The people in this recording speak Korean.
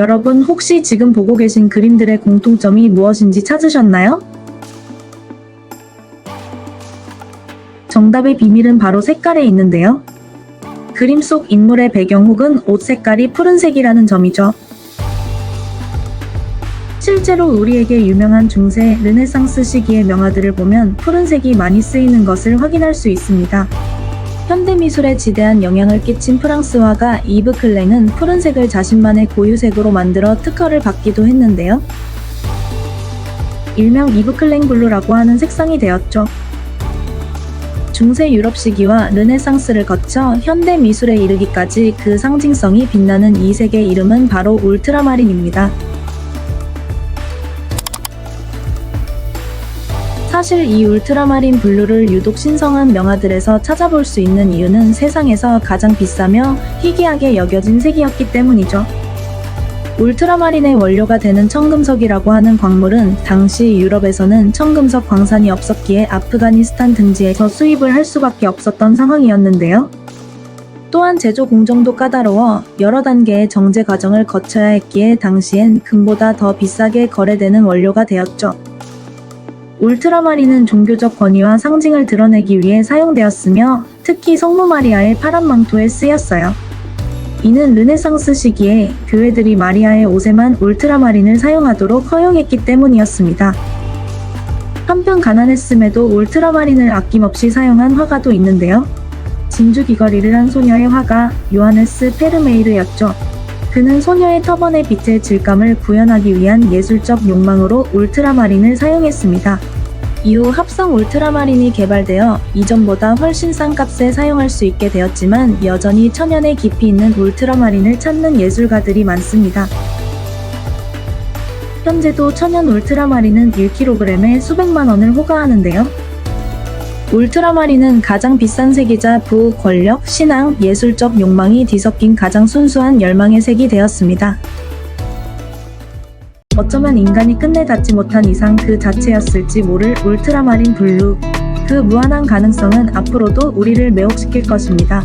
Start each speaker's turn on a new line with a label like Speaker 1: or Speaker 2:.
Speaker 1: 여러분 혹시 지금 보고 계신 그림들의 공통점이 무엇인지 찾으셨나요? 정답의 비밀은 바로 색깔에 있는데요. 그림 속 인물의 배경 혹은 옷 색깔이 푸른색이라는 점이죠. 실제로 우리에게 유명한 중세 르네상스 시기의 명화들을 보면 푸른색이 많이 쓰이는 것을 확인할 수 있습니다. 현대미술에 지대한 영향을 끼친 프랑스 화가 이브 클랭은 푸른색을 자신만의 고유색으로 만들어 특허를 받기도 했는데요. 일명 이브 클랭 블루라고 하는 색상이 되었죠. 중세 유럽 시기와 르네상스를 거쳐 현대 미술에 이르기까지 그 상징성이 빛나는 이 색의 이름은 바로 울트라마린입니다. 사실 이 울트라마린 블루를 유독 신성한 명화들에서 찾아볼 수 있는 이유는 세상에서 가장 비싸며 희귀하게 여겨진 색이었기 때문이죠. 울트라마린의 원료가 되는 청금석이라고 하는 광물은 당시 유럽에서는 청금석 광산이 없었기에 아프가니스탄 등지에서 수입을 할 수밖에 없었던 상황이었는데요. 또한 제조 공정도 까다로워 여러 단계의 정제 과정을 거쳐야 했기에 당시엔 금보다 더 비싸게 거래되는 원료가 되었죠. 울트라마린은 종교적 권위와 상징을 드러내기 위해 사용되었으며 특히 성모 마리아의 파란 망토에 쓰였어요. 이는 르네상스 시기에 교회들이 마리아의 옷에만 울트라마린을 사용하도록 허용했기 때문이었습니다. 한편 가난했음에도 울트라마린을 아낌없이 사용한 화가도 있는데요. 진주 귀걸이를 한 소녀의 화가 요하네스 페르메이르였죠. 그는 소녀의 터번의 빛의 질감을 구현하기 위한 예술적 욕망으로 울트라마린을 사용했습니다. 이후 합성 울트라마린이 개발되어 이전보다 훨씬 싼 값에 사용할 수 있게 되었지만 여전히 천연의 깊이 있는 울트라마린을 찾는 예술가들이 많습니다. 현재도 천연 울트라마린은 1kg에 수백만 원을 호가하는데요. 울트라마린은 가장 비싼 색이자 부, 권력, 신앙, 예술적 욕망이 뒤섞인 가장 순수한 열망의 색이 되었습니다. 어쩌면 인간이 끝내 닿지 못한 이상 그 자체였을지 모를 울트라마린 블루. 그 무한한 가능성은 앞으로도 우리를 매혹시킬 것입니다.